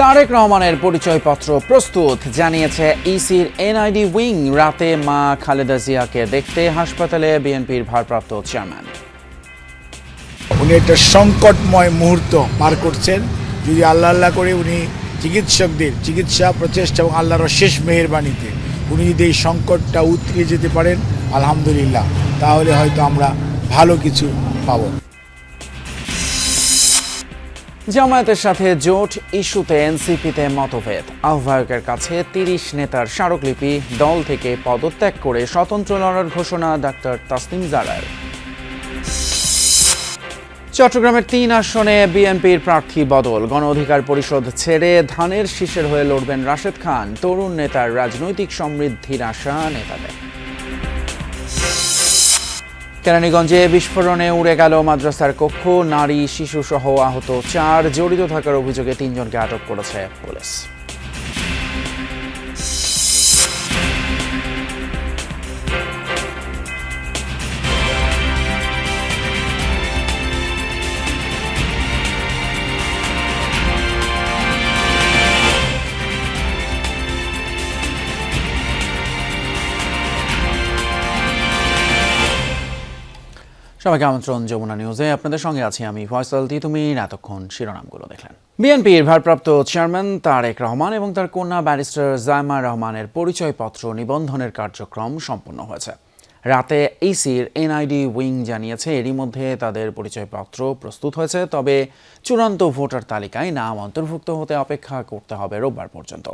তারেক রহমানের পরিচয়পত্র প্রস্তুত জানিয়েছে ইসির এনআইডি উইং রাতে মা খালেদা জিয়াকে দেখতে হাসপাতালে বিএনপির ভারপ্রাপ্ত চেয়ারম্যান। উনি একটা সংকটময় মুহূর্ত পার করছেন। যদি আল্লাহ আল্লাহ করে উনি চিকিৎসকদের চিকিৎসা প্রচেষ্টা এবং আল্লাহর শেষ মেহেরবাণীতে উনি যদি এই সংকটটা উতরিয়ে যেতে পারেন, আলহামদুলিল্লাহ, তাহলে হয়তো আমরা ভালো কিছু পাবো। জামায়াতের সাথে জোট ইস্যুতে এনসিপিতে মতভেদ। আহ্বায়কের কাছে তিরিশ নেতার স্মারকলিপি, দল থেকে পদত্যাগ করে স্বতন্ত্র লড়ার ঘোষণা ডাক্তার তাসনিম জারার। চট্টগ্রামের তিন আসনে বিএনপির প্রার্থী বদল। গণ অধিকার পরিষদ ছেড়ে ধানের শীষের হয়ে লড়বেন রাশেদ খান। তরুণ নেতার রাজনৈতিক সমৃদ্ধির আশা নেতাদের। কেরানীগঞ্জে বিস্ফোরণে উড়ে গেল মাদ্রাসার কক্ষ। নারী শিশু সহ আহত চার, জড়িত থাকার অভিযোগে তিনজনকে আটক করেছে পুলিশ। সবাইকে আমন্ত্রণ যমুনা নিউজে। আপনাদের সঙ্গে আছি আমি ফয়সাল তিতুমির। এতক্ষণ শিরোনামগুলো দেখলেন। বিএনপির ভারপ্রাপ্ত চেয়ারম্যান তারেক রহমান এবং তার কন্যা ব্যারিস্টার জায়মা রহমানের পরিচয়পত্র নিবন্ধনের কার্যক্রম সম্পন্ন হয়েছে। রাতে ইসির এনআইডি উইং জানিয়েছে, এরই মধ্যে তাদের পরিচয়পত্র প্রস্তুত হয়েছে, তবে চূড়ান্ত ভোটার তালিকায় নাম অন্তর্ভুক্ত হতে অপেক্ষা করতে হবে রোববার পর্যন্ত।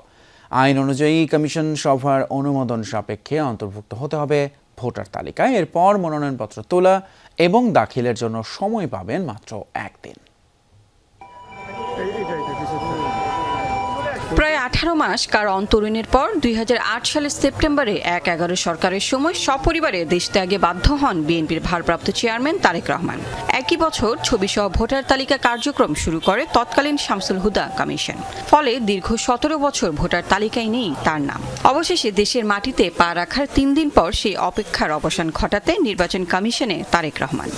আইন অনুযায়ী কমিশন সভার অনুমোদন সাপেক্ষে অন্তর্ভুক্ত হতে হবে ভোটার তালিকায়। এরপর মনোনয়নপত্র তোলা এবং দাখিলের জন্য সময় পাবেন মাত্র একদিন। আঠারো মাস, কার অন্তরীণের পর দুই হাজার আট সালের সেপ্টেম্বরে এক এগারো সরকারের সময় সপরিবারে দেশ ত্যাগে বাধ্য হন বিএনপির ভারপ্রাপ্ত চেয়ারম্যান তারেক রহমান। একই বছর ছবিসহ ভোটার তালিকা কার্যক্রম শুরু করে তৎকালীন শামসুল হুদা কমিশন। ফলে দীর্ঘ সতেরো বছর ভোটার তালিকায় নেই তার নাম। অবশেষে দেশের মাটিতে পা রাখার তিন দিন পর সেই অপেক্ষার অবসান ঘটাতে নির্বাচন কমিশনে তারেক রহমান।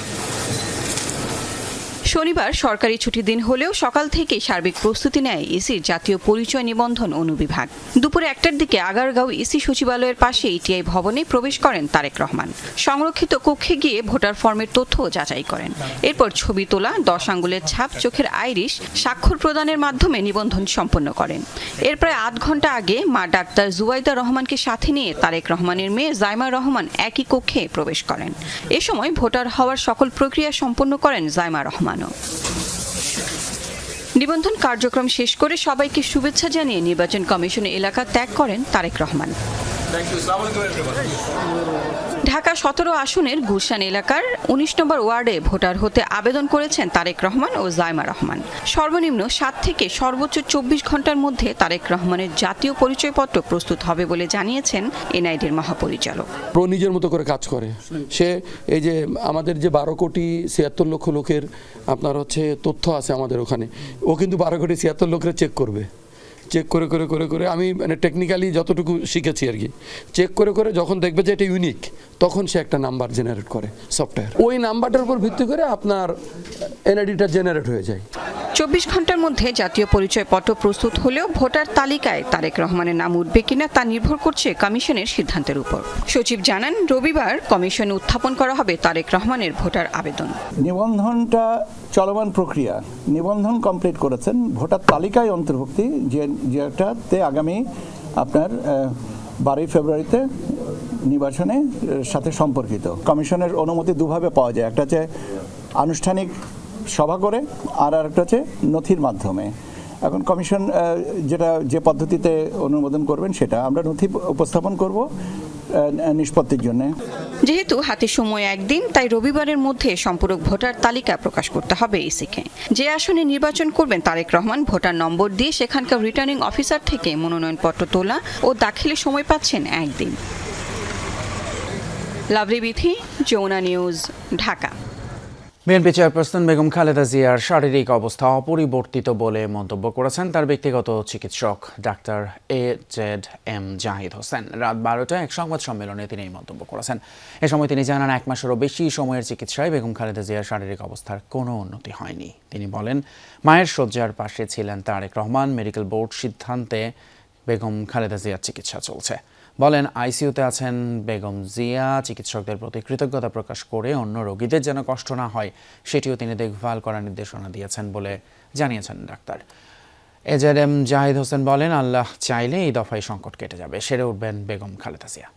শনিবার সরকারি ছুটির দিন হলেও সকাল থেকে সার্বিক প্রস্তুতি নেয় ইসির জাতীয় পরিচয় নিবন্ধন অনুবিভাগ। দুপুরে একটার দিকে আগারগাঁও ইসি সচিবালয়ের পাশে ইটিআই ভবনে প্রবেশ করেন তারেক রহমান। সংরক্ষিত কক্ষে গিয়ে ভোটার ফর্মের তথ্য যাচাই করেন। এরপর ছবি তোলা, দশ আঙ্গুলের ছাপ, চোখের আইরিশ, স্বাক্ষর প্রদানের মাধ্যমে নিবন্ধন সম্পন্ন করেন। এর প্রায় আধ ঘণ্টা আগে মা ডাক্তার জুয়াইদা রহমানকে সাথে নিয়ে তারেক রহমানের মেয়ে জাইমা রহমান একই কক্ষে প্রবেশ করেন। এ সময় ভোটার হওয়ার সকল প্রক্রিয়া সম্পন্ন করেন জাইমা রহমানও নিবন্ধন কার্যক্রম শেষ করে সবাইকে শুভেচ্ছা জানিয়ে নির্বাচন কমিশনের এলাকা ত্যাগ করেন তারেক রহমান। ঢাকা সতেরো আসনের গুলশান এলাকার উনিশ নম্বর ওয়ার্ডে ভোটার হতে আবেদন করেছেন তারেক রহমান ও জাইমা রহমান। সর্বনিম্ন সাত থেকে সর্বোচ্চ চব্বিশ ঘণ্টার মধ্যে তারেক রহমানের জাতীয় পরিচয়পত্র প্রস্তুত হবে বলে জানিয়েছেন এনআইডির মহাপরিচালক। প্রো নিজের মতো করে কাজ করে। সে এই যে আমাদের যে বারো কোটি ছিয়াত্তর লক্ষ লোকের আপনার হচ্ছে তথ্য আছে আমাদের ওখানে ও কিন্তু বারো কোটি ছিয়াত্তর লোকের চেক করবে। চেক করে করে করে করে আমি মানে টেকনিক্যালি যতটুকু শিখেছি আর কি চেক করে করে যখন দেখবে যে এটা ইউনিক তখন সে একটা নাম্বার জেনারেট করে সফটওয়্যার ওই নাম্বারটার উপর ভিত্তি করে আপনার এনআইডিটা জেনারেট হয়ে যায়। চব্বিশ ঘণ্টার মধ্যে জাতীয় পরিচয়পত্র প্রস্তুত হলেও ভোটার তালিকায় তারেক রহমানের নাম উঠবে কিনা তা নির্ভর করছে কমিশনের সিদ্ধান্তের উপর। সচিব জানান রবিবার কমিশনে উত্থাপন করা হবে তারেক রহমানের ভোটার আবেদন। নিবন্ধনটা চলমান প্রক্রিয়া। নিবন্ধন কমপ্লিট করেছেন। ভোটার তালিকায় অন্তর্ভুক্তি। যে, যেটাতে আগামী আপনার বারোই ফেব্রুয়ারিতে নির্বাচনে সাথে সম্পর্কিত। কমিশনের অনুমতি দুভাবে পাওয়া যায়। একটা হচ্ছে আনুষ্ঠানিক সভা করে, আর একটা হচ্ছে নথির মাধ্যমে। এখন কমিশন যেটা যে পদ্ধতিতে অনুমোদন করবেন সেটা আমরা নথি উপস্থাপন করব। নিষ্পত্তির জন্যে। যেহেতু হাতে সময় একদিন, তাই রবিবারের মধ্যে সম্পূরক ভোটার তালিকা প্রকাশ করতে হবে ইসিকে। যে আসনে নির্বাচন করবেন তারেক রহমান, ভোটার নম্বর দিয়ে সেখানকার রিটার্নিং অফিসার থেকে মনোনয়নপত্র তোলা ও দাখিলে সময় পাচ্ছেন একদিন। Lovely Bithi, Jamuna news, Dhaka. BNP chairperson Begum Khaleda জিয়ার শারীরিক অবস্থা অপরিবর্তিত বলে মন্তব্য করেছেন তার ব্যক্তিগত চিকিৎসক doctor A Z M Zahid Hossain. রাত বারোটায় এক সংবাদ সম্মেলনে তিনি এই মন্তব্য করেছেন। এ সময় তিনি জানান, এক মাসেরও বেশি সময়ের চিকিৎসায় বেগম খালেদা জিয়ার শারীরিক অবস্থার কোনো উন্নতি হয়নি। তিনি বলেন, মায়ের শয্যার পাশে ছিলেন তারেক রহমান, মেডিকেল বোর্ড সিদ্ধান্তে বেগম খালেদা জিয়ার চিকিৎসা চলছে। বলেন, আইসিইউতে আছেন বেগম জিয়া, চিকিৎসকদের প্রতি কৃতজ্ঞতা প্রকাশ করে অন্য রোগীদের যেন কষ্ট না হয়, সেটিও তিনি দেখভাল করার নির্দেশনা দিয়েছেন বলে জানিয়েছেন doctor. A Z M Zahid Hossain বলেন, আল্লাহ চাইলে এই দফায় সংকট কেটে যাবে। সেরে উঠবেন বেগম খালেদা জিয়া।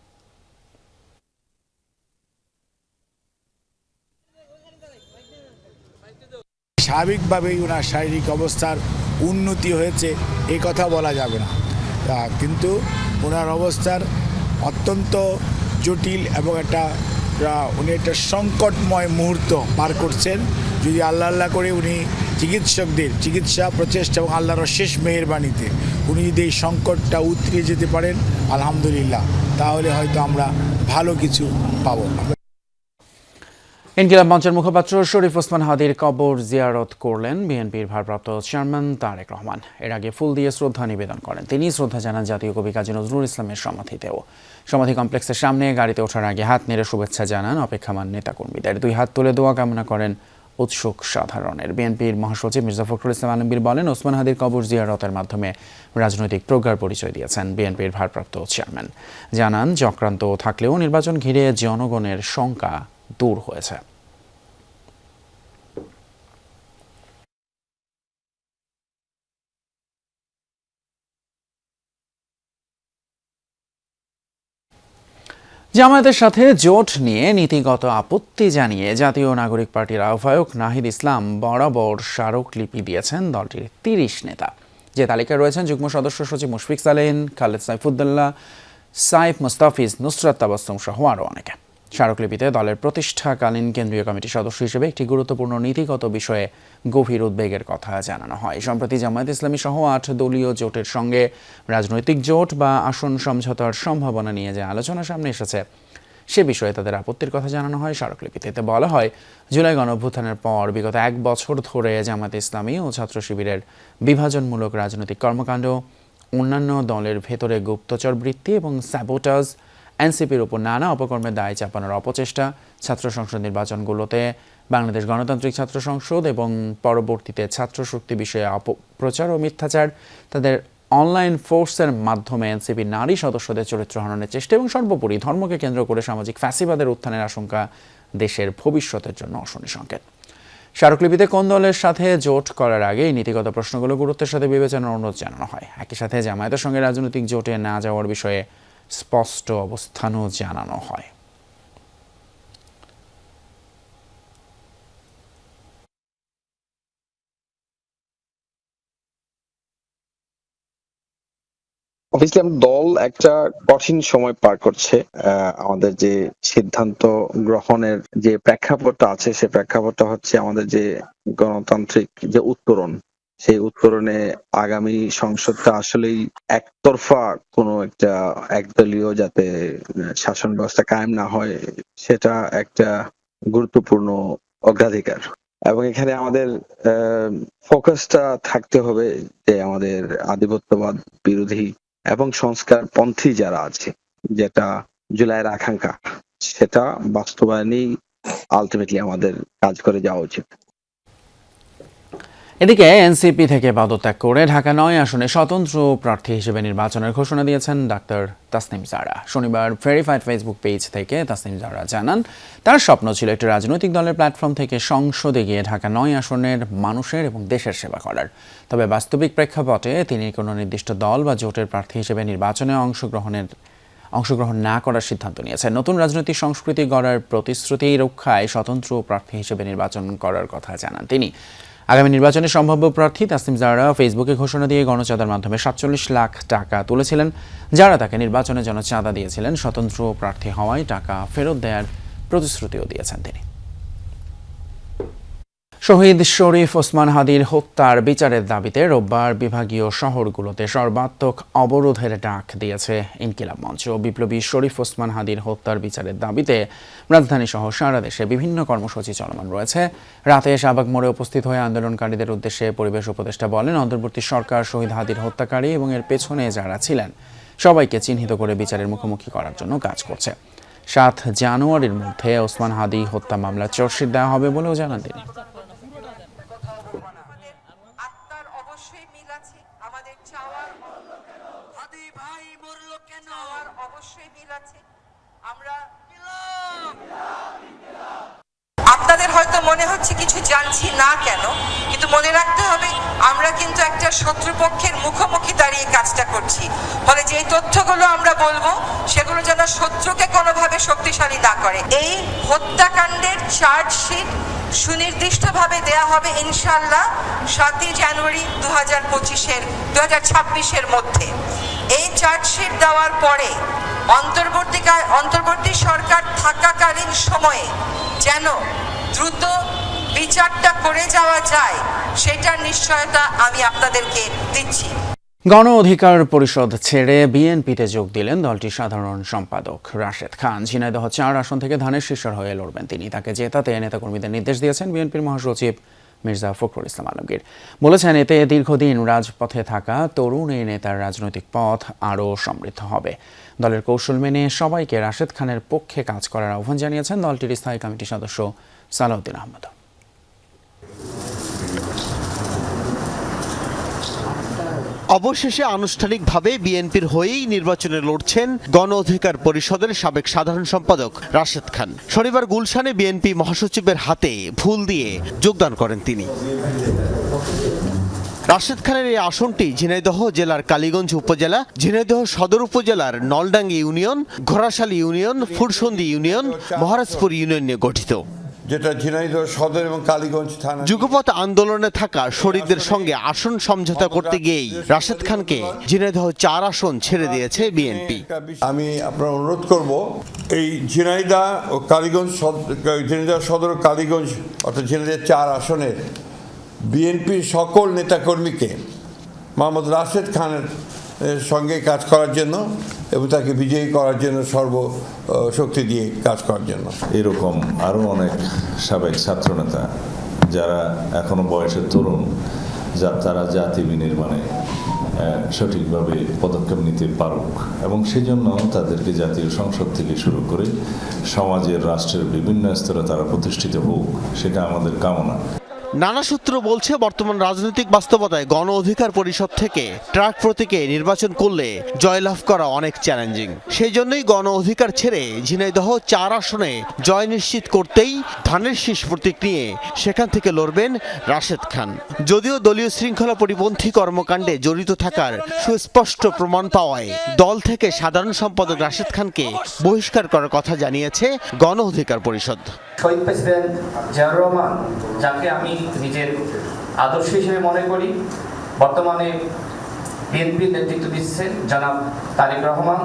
স্বাভাবিকভাবেই ওনার শারীরিক অবস্থার উন্নতি হয়েছে এই কথা বলা যাবে না। কিন্তু ওনার অবস্থার অত্যন্ত জটিল এবং একটা উনি একটা সংকটময় মুহূর্ত পার করছেন। যদি আল্লাহ আল্লাহ করে উনি চিকিৎসকদের চিকিৎসা, প্রচেষ্টা এবং আল্লাহর শেষ মেহরবানিতে উনি যদি এই সংকটটা উতরিয়ে যেতে পারেন, আলহামদুলিল্লাহ, তাহলে হয়তো আমরা ভালো কিছু পাবো। ইনকিলাব মঞ্চের মুখপাত্র শরীফ ওসমান হাদির কবর জিয়ারত করলেন বিএনপির ভারপ্রাপ্ত চেয়ারম্যান তারেক রহমান। এর আগে ফুল দিয়ে শ্রদ্ধা নিবেদন করেন। তিনি শ্রদ্ধা জানান জাতীয় কবি কাজী নজরুল ইসলামের সমাধিতেও। সমাধি কমপ্লেক্সের সামনে গাড়িতে ওঠার আগে হাত নেড়ে শুভেচ্ছা জানান অপেক্ষামান নেতাকর্মীদের। দুই হাত তুলে দোয়া কামনা করেন উৎসুক সাধারণের। বিএনপির মহাসচিব মির্জা ফখরুল ইসলাম আলমগীর বলেন, ওসমান হাদির কবর জিয়ারতের মাধ্যমে রাজনৈতিক প্রজ্ঞার পরিচয় দিয়েছেন বিএনপির ভারপ্রাপ্ত চেয়ারম্যান। জানান, চক্রান্ত থাকলেও নির্বাচন ঘিরে জনগণের শঙ্কা দূর হয়েছে। জামায়াতের সাথে জোট নিয়ে নীতিগত আপত্তি জানিয়ে জাতীয় নাগরিক পার্টির আহ্বায়ক নাহিদ ইসলাম বরাবর স্মারকলিপি দিয়েছেন দলটির তিরিশ নেতা। যে তালিকায় রয়েছেন যুগ্ম সদস্য সচিব মুশফিক সালেহিন, খালেদ সাইফুদ্দুল্লাহ সাইফ মুস্তাফিজ, নুসরাত তাবাস্তম সহ আরও অনেকে। স্মারকলিপিতে দলের প্রতিষ্ঠাকালীন কেন্দ্রীয় কমিটির সদস্য হিসেবে একটি গুরুত্বপূর্ণ নীতিগত বিষয়ে গভীর উদ্বেগের কথা জানানো হয়। সম্প্রতি জামায়াত ইসলামী সহ আট দলীয় জোটের সঙ্গে রাজনৈতিক জোট বা আসন সমঝোতার সম্ভাবনা নিয়ে যে আলোচনা সামনে এসেছে, সে বিষয়ে তাদের আপত্তির কথা জানানো হয় স্মারকলিপিতে। বলা হয়, জুলাই গণঅভ্যুত্থানের পর বিগত এক বছর ধরে জামায়াত ইসলামী ও ছাত্র শিবিরের বিভাজনমূলক রাজনৈতিক কর্মকাণ্ড, অন্যান্য দলের ভেতরে গুপ্তচর বৃত্তি এবং স্যাবোটাজ এনসিপির উপর নানা অপকর্মের দায় চাপানোর অপচেষ্টা ছাত্র সংসদ নির্বাচনগুলোতে। বাংলাদেশ গণতান্ত্রিক ছাত্র সংসদ এবং পরবর্তীতে ছাত্র শক্তি বিষয়ে অপপ্রচার ও মিথ্যাচার তাদের অনলাইন ফোর্সের মাধ্যমে এনসিপি নারী সদস্যদের চরিত্র হননের চেষ্টা এবং সর্বোপরি ধর্মকে কেন্দ্র করে সামাজিক ফ্যাসিবাদের উত্থানের আশঙ্কা দেশের ভবিষ্যতের জন্য অশনি সংকেত। স্মারকলিপিতে কোন দলের সাথে জোট করার আগে নীতিগত প্রশ্নগুলো গুরুত্বের সাথে বিবেচনার অনুরোধ জানানো হয়। একই সাথে জামায়াতের সঙ্গে রাজনৈতিক জোটে না যাওয়ার বিষয়ে স্পষ্ট অবস্থানও জানানো হয়। দল একটা কঠিন সময় পার করছে আমাদের যে সিদ্ধান্ত গ্রহণের যে প্রেক্ষাপটটা আছে, সে প্রেক্ষাপটটা হচ্ছে আমাদের যে গণতান্ত্রিক যে উত্তরণ সেই উত্তরণে আগামী সংসদটা আসলেই একতরফা কোনো একটা একদলীয় যাতে শাসন ব্যবস্থা কায়েম না হয়, সেটা একটা গুরুত্বপূর্ণ অগ্রাধিকার। এবং এখানে আমাদের ফোকাসটা থাকতে হবে যে আমাদের আধিপত্যবাদ বিরোধী এবং সংস্কার পন্থী যারা আছে, যেটা জুলাইয়ের আকাঙ্ক্ষা, সেটা বাস্তবায়নেই আলটিমেটলি আমাদের কাজ করে যাওয়া উচিত। এদিকে এনসিপি থেকে পদত্যাগ করে ঢাকা নয় আসনে স্বতন্ত্র প্রার্থী হিসেবে নির্বাচনের ঘোষণা দিয়েছেন ডাক্তার তাসনিম জারা। শনিবার ভেরিফাইড ফেসবুক পেজ থেকে তাসনিম জারা জানান, তার স্বপ্ন ছিল একটি রাজনৈতিক দলের প্ল্যাটফর্ম থেকে সংসদে গিয়ে ঢাকা নয় আসনের মানুষের এবং দেশের সেবা করার। তবে বাস্তবিক প্রেক্ষাপটে তিনি কোনো নির্দিষ্ট দল বা জোটের প্রার্থী হিসেবে নির্বাচনে অংশগ্রহণের, অংশগ্রহণ না করার সিদ্ধান্ত নিয়েছেন। নতুন রাজনৈতিক সংস্কৃতি গড়ার প্রতিশ্রুতি রক্ষায় স্বতন্ত্র প্রার্থী হিসেবে নির্বাচন করার কথা জানান তিনি। আগামী নির্বাচনে সম্ভাব্য প্রার্থী তাসিম জারা ফেসবুকে ঘোষণা দিয়ে গণচাঁদার মাধ্যমে সাতচল্লিশ লাখ টাকা তুলেছিলেন। যারা তাকে নির্বাচনের জন্য চাঁদা দিয়েছিলেন। স্বতন্ত্র প্রার্থী হওয়ায় টাকা ফেরত দেওয়ার প্রতিশ্রুতিও দিয়েছেন তিনি। শহীদ শরীফ ওসমান হাদির হত্যার বিচারের দাবিতে রোববার বিভাগীয় শহরগুলোতে সর্বাত্মক অবরোধের ডাক দিয়েছে ইনকিলাব মঞ্চ। বিপ্লবী শরীফ ওসমান হাদির হত্যার বিচারের দাবিতে রাজধানী সহ সারা দেশে বিভিন্ন কর্মসূচি চলমান রয়েছে। রাতে শাহবাগ মোড়ে উপস্থিত হয়ে আন্দোলনকারীদের উদ্দেশ্যে পরিবেশ উপদেষ্টা বলেন, অন্তর্বর্তী সরকার শহীদ হাদির হত্যাকারী এবং এর পেছনে যারা ছিলেন, সবাইকে চিহ্নিত করে বিচারের মুখোমুখি করার জন্য কাজ করছে। সাত জানুয়ারির মধ্যে ওসমান হাদি হত্যা মামলা চার্জশিট দেওয়া হবে বলেও জানান তিনি আমাদের আত্মার অবশ্যই মিল আছে আমাদের চাওয়ার হাদি ভাই মরলো কেন চাওয়ার অবশ্যই মিল আছে আমরা আপনাদের হয়তো মনে হচ্ছে কিছু জানছি না কেন, কিন্তু মনে রাখতে হবে আমরা কিন্তু একটা শত্রুপক্ষের মুখোমুখি দাঁড়িয়ে কাজটা করছি। ফলে যে তথ্যগুলো আমরা বলব, সেগুলো যেন শত্রুকে কোনোভাবে শক্তিশালী না করে। এই হত্যাকাণ্ডের চার্জশিট সুনির্দিষ্টভাবে দেয়া হবে ইনশাল্লাহ সাতই জানুয়ারি দু হাজার পঁচিশের দু হাজার ছাব্বিশের মধ্যে। এই চার্জশিট দেওয়ার পরে অন্তর্বর্তীকাল অন্তর্বর্তী সরকার থাকাকালীন সময়ে যেন দ্রুত বিচারটা করে যাওয়া যায়, সেটার নিশ্চয়তা আমি আপনাদেরকে দিচ্ছি। গণ অধিকার পরিষদ ছেড়ে বিএনপিতে যোগ দিলেন দলটির সাধারণ সম্পাদক রাশেদ খান। ঝিনাইদহ চার আসন থেকে ধানের শীর্ষর হয়ে লড়বেন তিনি। তাকে জেতাতে নেতাকর্মীদের নির্দেশ দিয়েছেন বিএনপির মহাসচিব মির্জা ফখরুল ইসলাম আলমগীর। বলেছেন, এতে দীর্ঘদিন রাজপথে থাকা তরুণ এই নেতার রাজনৈতিক পথ আরও সমৃদ্ধ হবে। দলের কৌশল মেনে সবাইকে রাশেদ খানের পক্ষে কাজ করার আহ্বান জানিয়েছেন দলটির স্থায়ী কমিটির সদস্য সালাউদ্দিন আহমদ। অবশেষে আনুষ্ঠানিকভাবে বিএনপির হয়েই নির্বাচনে লড়ছেন গণ অধিকার পরিষদের সাবেক সাধারণ সম্পাদক রাশেদ খান। শনিবার গুলশানে বিএনপি মহাসচিবের হাতে ফুল দিয়ে যোগদান করেন তিনি। রাশেদ খানের এই আসনটি ঝিনাইদহ জেলার কালীগঞ্জ উপজেলা, ঝিনাইদহ সদর উপজেলার Naldangi union, Ghorashali union, Phursondi union, Maharajpur union নিয়ে গঠিত। যেটা ঝিনাইদহ সদর এবং কালীগঞ্জ থানা যুগপথ আন্দোলনে থাকা শরীরদের সঙ্গে আসন সমঝোতা করতে গিয়েই রাশেদ খানকে ঝিনাইদহ চার আসন ছেড়ে দিয়েছে বিএনপি। আমি আপনার অনুরোধ করব এই ঝিনাইদা ও কালীগঞ্জ ঝিনাইদহ সদর ও কালীগঞ্জ অর্থাৎ ঝিনাইদহ চার আসনের বিএনপির সকল নেতাকর্মীকে মোহাম্মদ রাশেদ খানের সঙ্গে কাজ করার জন্য এবং তাকে বিজয়ী করার জন্য সর্ব শক্তি দিয়ে কাজ করার জন্য। এরকম আরও অনেক সাবেক ছাত্রনেতা যারা এখনও বয়সের তরুণ, যা তারা জাতি বিনির্মাণে সঠিকভাবে পদক্ষেপ নিতে পারুক এবং সেজন্য তাদেরকে জাতীয় সংসদ থেকে শুরু করে সমাজের, রাষ্ট্রের বিভিন্ন স্তরে তারা প্রতিষ্ঠিত হোক, সেটা আমাদের কামনা। নানা সূত্র বলছে, বর্তমান রাজনৈতিক বাস্তবতায় গণ অধিকার পরিষদ থেকে ট্রাক প্রতীকে নির্বাচন করলে জয়লাভ করা অনেক চ্যালেঞ্জিং সেই জন্যই গণ অধিকার ছেড়ে ঝিনাইদহ চার আসনে জয় নিশ্চিত করতেই ধানের শীষ প্রতীক নিয়ে সেখান থেকে লড়বেন রাশেদ খান। যদিও দলীয় শৃঙ্খলা পরিপন্থী কর্মকাণ্ডে জড়িত থাকার সুস্পষ্ট প্রমাণ পাওয়ায় দল থেকে সাধারণ সম্পাদক রাশেদ খানকে বহিষ্কার করার কথা জানিয়েছে গণ অধিকার পরিষদ। শহীদ প্রেসিডেন্ট জিয়াউর রহমান, যাকে আমি নিজের আদর্শ হিসেবে মনে করি। বর্তমানে বিএনপির নেতৃত্ব দিচ্ছেন জনাব তারেক রহমান।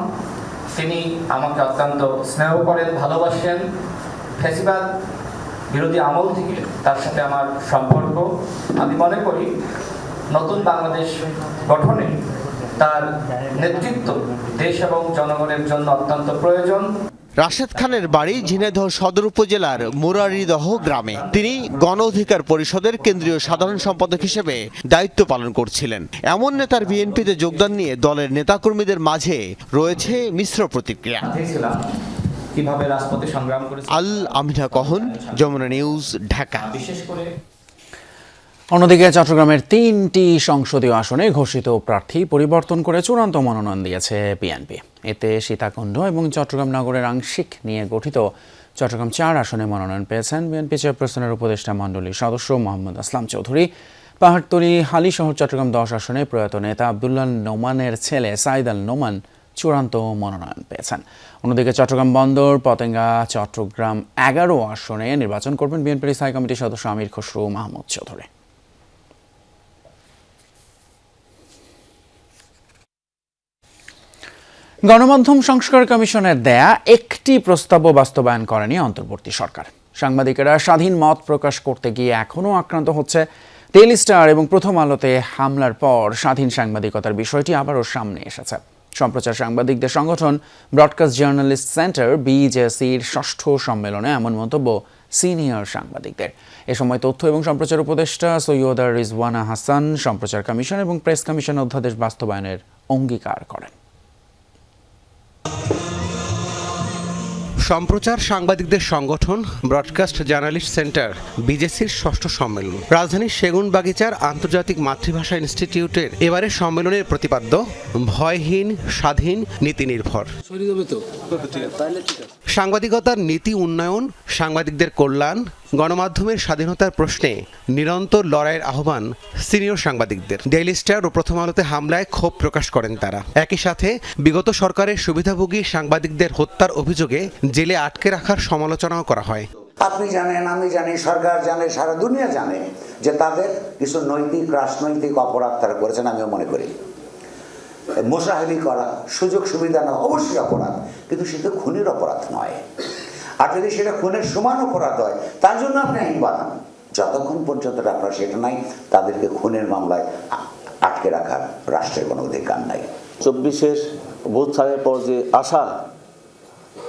তিনি আমাকে অত্যন্ত স্নেহ করেন, ভালোবাসেন। ফেসিবাদ বিরোধী আমল থেকে তার সাথে আমার সম্পর্ক। আমি মনে করি নতুন বাংলাদেশ গঠনে তার নেতৃত্ব দেশ এবং জনগণের জন্য অত্যন্ত প্রয়োজন। রাশেদ খানের বাড়ি ঝিনাইদহ সদর উপজেলার মুরারিদহ গ্রামে। তিনি গণ অধিকার পরিষদের কেন্দ্রীয় সাধারণ সম্পাদক হিসেবে দায়িত্ব পালন করছিলেন। এমন নেতার বিএনপিতে যোগদান নিয়ে দলের নেতাকর্মীদের মাঝে রয়েছে মিশ্র প্রতিক্রিয়া। কীভাবে রাজপথে সংগ্রাম করেছে? আল আমিনা কহন যমুনা নিউজ ঢাকা। বিশেষ করে অন্যদিকে চট্টগ্রামের তিনটি সংসদীয় আসনে ঘোষিত প্রার্থী পরিবর্তন করে চূড়ান্ত মনোনয়ন দিয়েছে বিএনপি। এতে সীতাকুণ্ড এবং চট্টগ্রাম নগরের আংশিক নিয়ে গঠিত চট্টগ্রাম চার আসনে মনোনয়ন পেয়েছেন বিএনপি চেয়ারপারসনের উপদেষ্টা মণ্ডলীর সদস্য মোহাম্মদ আসলাম চৌধুরী। পাহাড়তলী, হালিশহর, চট্টগ্রাম দশ আসনে প্রয়াত নেতা আবদুল্লাহ নোমানের ছেলে সাইদ আল নোমান চূড়ান্ত মনোনয়ন পেয়েছেন। অন্যদিকে চট্টগ্রাম বন্দর, পতেঙ্গা, চট্টগ্রাম এগারো আসনে নির্বাচন করবেন বিএনপির স্থায়ী কমিটির সদস্য আমির খসরু মাহমুদ চৌধুরী। গণমাধ্যম সংস্কার কমিশনের দেয়া একটি প্রস্তাবও বাস্তবায়ন করেনি অন্তর্বর্তী সরকার। সাংবাদিকেরা স্বাধীন মত প্রকাশ করতে গিয়ে এখনও আক্রান্ত হচ্ছে। ডেইলি স্টার এবং প্রথম আলোতে হামলার পর স্বাধীন সাংবাদিকতার বিষয়টি আবারও সামনে এসেছে। সম্প্রচার সাংবাদিকদের সংগঠন ব্রডকাস্ট জার্নালিস্ট সেন্টার, বিজেসির ষষ্ঠ সম্মেলনে এমন মন্তব্য সিনিয়র সাংবাদিকদের। এ সময় তথ্য এবং সম্প্রচার উপদেষ্টা সৈয়দা রিজওয়ানা হাসান, সম্প্রচার কমিশন এবং প্রেস কমিশন অধ্যাদেশ বাস্তবায়নের অঙ্গীকার করেন। সম্প্রচার সাংবাদিকদের সংগঠন ব্রডকাস্ট জার্নালিস্ট সেন্টার বিজেসির ষষ্ঠ সম্মেলন। রাজধানীর সেগুন বাগিচার আন্তর্জাতিক মাতৃভাষা ইনস্টিটিউটের এবারের সম্মেলনের প্রতিপাদ্য ভয়হীন স্বাধীন নীতি নির্ভর সাংবাদিকতার নীতি উন্নয়ন সাংবাদিকদের কল্যাণ গণমাধ্যমের স্বাধীনতার প্রশ্নে নিরন্তর লড়াইয়ের আহ্বান সিনিয়র সাংবাদিকদের। ডেইলি স্টার ও প্রথম আলোতে হামলায় ক্ষোভ প্রকাশ করেন তারা। একই সাথে বিগত সরকারের সুবিধাভোগী সাংবাদিকদের হত্যার অভিযোগে জেলে আটকে রাখার সমালোচনাও করা হয়। আপনি জানেন, আমি জানি, সরকার জানে, সারা দুনিয়া জানে যে তাদের কিছু নৈতিক, রাজনৈতিক অপরাধ তারা করেছেন আমিও মনে করি। মোশাহেদি করা সুযোগ সুবিধা না, অবশ্যই অপরাধ, কিন্তু সেটা খুনের অপরাধ নয়। আর যদি সেটা খুনের সমান অপরাধ হয়, তার জন্য আপনি আইন বানান। যতক্ষণ পর্যন্ত আপনার সেটা নাই, তাদেরকে খুনের মামলায় আটকে রাখার রাষ্ট্রের কোনো অধিকার নাই। চব্বিশের ছাড়ের পর যে আশা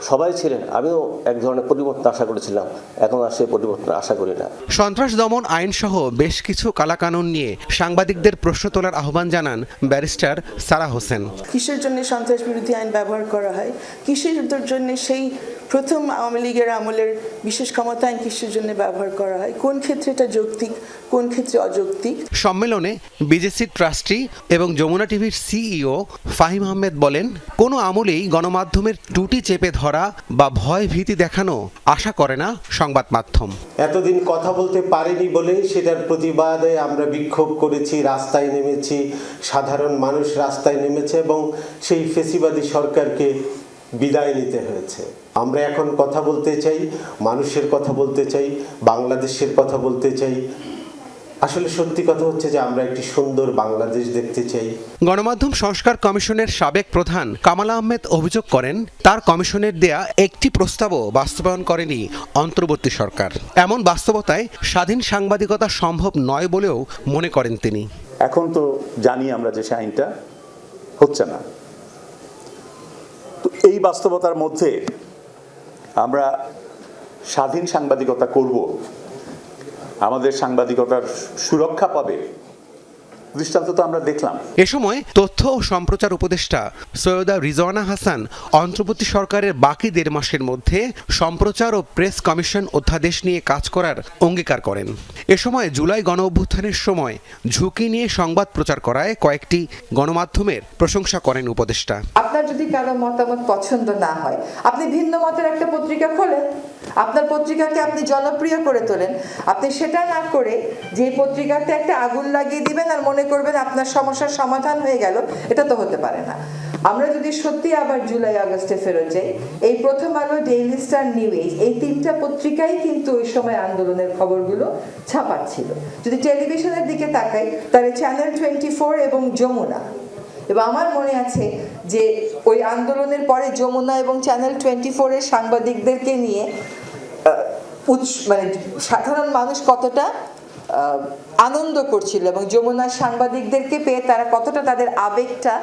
সবাই ছিলেন। আমিও এক ধরনের পরিবর্তন আশা করেছিলাম। এখন আর সেই পরিবর্তন আশা করি না। সন্ত্রাস দমন আইন সহ বেশ কিছু কালাকানুন নিয়ে সাংবাদিকদের প্রশ্ন তোলার আহ্বান জানান ব্যারিস্টার সারা হোসেন। কিসের জন্য সন্ত্রাস বিরোধী আইন ব্যবহার করা হয়? কিসের জন্য সেই প্রথম আওয়ামী লীগের আমলের বিশেষ ক্ষমতা আইন কিসের জন্য ব্যবহার করা হয়? কোন ক্ষেত্রে এটা যৌক্তিক কোন ক্ষেত্রে অযৌক্তিক? সম্মেলনে বিজেসির ট্রাস্টি এবং যমুনা টিভির সিইও ফাহিম আহমেদ বলেন কোনো আমলেই গণমাধ্যমের ত্রুটি চেপে ধরা বা ভয় ভীতি দেখানো আশা করে না সংবাদ মাধ্যম। এতদিন কথা বলতে পারিনি বলেই সেটার প্রতিবাদে আমরা বিক্ষোভ করেছি, রাস্তায় নেমেছি, সাধারণ মানুষ রাস্তায় নেমেছে এবং সেই ফেসিবাদী সরকারকে বিদায় নিতে হয়েছে। আমরা এখন কথা বলতে চাই, মানুষের কথা বলতে চাই, বাংলাদেশের কথা বলতে চাই আসলে সত্যি কথা হচ্ছে যে আমরা একটি সুন্দর বাংলাদেশ দেখতে চাই। গণমাধ্যম সংস্কার কমিশনের সাবেক প্রধান কামাল আহমেদ অভিযোগ করেন তার কমিশনের দেয়া একটি প্রস্তাবও বাস্তবায়ন করেনি অন্তর্বর্তী সরকার। এমন বাস্তবতায় স্বাধীন সাংবাদিকতা সম্ভব নয় বলেও মনে করেন তিনি। এখন তো জানি আমরা যে সে আইনটা হচ্ছে না। তো এই বাস্তবতার মধ্যে আমরা স্বাধীন সাংবাদিকতা করব। আমাদের সাংবাদিকতার সুরক্ষা পাবে। দৃষ্টান্ত তো আমরা দেখলাম। এ সময় তথ্য ও সম্প্রচার উপদেষ্টা সৈয়দা রিজওয়ানা হাসান অন্তর্বর্তী সরকারের বাকি দেড় মাসের মধ্যে সম্প্রচার ও প্রেস কমিশন অধ্যাদেশ নিয়ে কাজ করার অঙ্গীকার করেন। এ সময় জুলাই গণ অভ্যুত্থানের সময় ঝুঁকি নিয়ে সংবাদ প্রচার করায় কয়েকটি গণমাধ্যমের প্রশংসা করেন উপদেষ্টা। আপনার যদি কারও মতামত পছন্দ না হয় আপনি ভিন্ন মতের একটা পত্রিকা খোলেন। আপনার পত্রিকাকে আপনি জনপ্রিয় করে তোলেন। আপনি সেটা না করে যে পত্রিকাতে একটা আগুন লাগিয়ে দিবেন আর মনে করবেন, আপনার সমস্যার সমাধান হয়ে গেল, এটা তো হতে পারে না। আমরা যদি সত্যি আবার জুলাই, আগস্টে ফেরত যাই, এই প্রথম আলো ডেইলি স্টার নিউ এজ এই তিনটা পত্রিকাই কিন্তু ওই সময় আন্দোলনের খবরগুলো ছাপাচ্ছিল। যদি টেলিভিশনের দিকে তাকাই, তাহলে চ্যানেল টোয়েন্টি ফোর এবং যমুনা। এবং আমার মনে আছে যে ওই আন্দোলনের পরে যমুনা এবং চ্যানেল টোয়েন্টি ফোরের সাংবাদিকদেরকে নিয়ে উৎস মানে সাধারণ মানুষ কতটা আনন্দ করছিল এবং যমুনার সাংবাদিকদেরকে পেয়ে তারা কতটা তাদের আবেগটা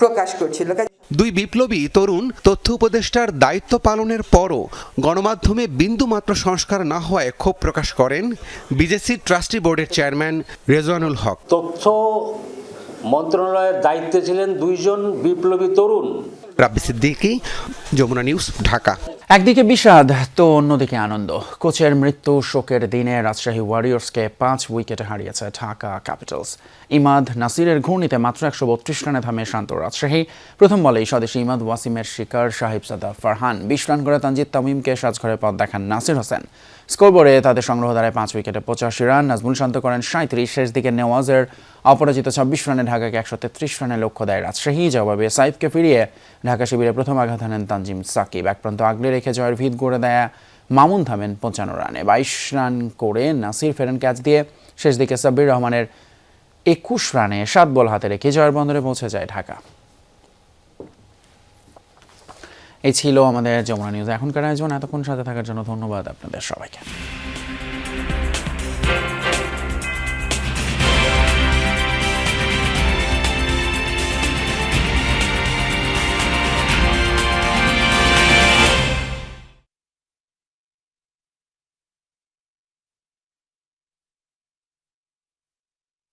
প্রকাশ করছিল। দুই বিপ্লবী তরুণ তথ্য উপদেষ্টার দায়িত্ব পালনের পরও গণমাধ্যমে বিন্দুমাত্র সংস্কার না হওয়ায় ক্ষোভ প্রকাশ করেন বিজেসি ট্রাস্টি বোর্ডের চেয়ারম্যান রেজওয়ানুল হক। তথ্য মন্ত্রণালয়ের দায়িত্বে ছিলেন দুইজন বিপ্লবী তরুণ। রাব্বি সিদ্দিকী যমুনা নিউজ ঢাকা। একদিকে বিষাদ, তো অন্যদিকে আনন্দ। কোচের মৃত্যু শোকের দিনে রাজশাহী ওয়ারিয়র্সকে পাঁচ উইকেটে হারিয়েছে ঢাকা ক্যাপিটালস। ইমাদ নাসিরের ঘূর্ণিতে মাত্র একশো বত্রিশ রানে থামে শান্ত রাজশাহী। প্রথম বলেই স্বদেশী ইমাদ ওয়াসিমের শিকার সাহিব সাদা ফারহান। বিশ রান করে তানজিদ তামিমকে সাজঘরে পথ দেখান নাসির হোসেন। স্কোরবোর্ডে তাদের সংগ্রহ দাঁড়ায় পাঁচ উইকেটে পঁচাশি রান, নাজমুল শান্ত করেন সাঁত্রিশ। শেষ দিকে নেওয়াজের অপরাজিত ছাব্বিশ রানে ঢাকাকে একশো তেত্রিশ রানে লক্ষ্য দেয় রাজশাহী। জবাবে সাইফকে ফিরিয়ে ঢাকা শিবিরে প্রথম আঘাত হানেন তানজিম সাকিব। এক প্রান্ত আগলে রেখে জয়ের ভিত গড়ে দেয় মামুন থামেন পঞ্চান্ন রানে। বাইশ রান করে নাসির ফেরেন ক্যাচ দিয়ে শেষ দিকে সাব্বির রহমানের একুশ রানে সাত বল হাতে রেখে জয়ের বন্দরে পৌঁছে যায় ঢাকা। এই ছিল আমাদের যমুনা নিউজ। এখনকার আয়োজন, এতক্ষণ সাথে থাকার জন্য ধন্যবাদ আপনাদের সবাইকে।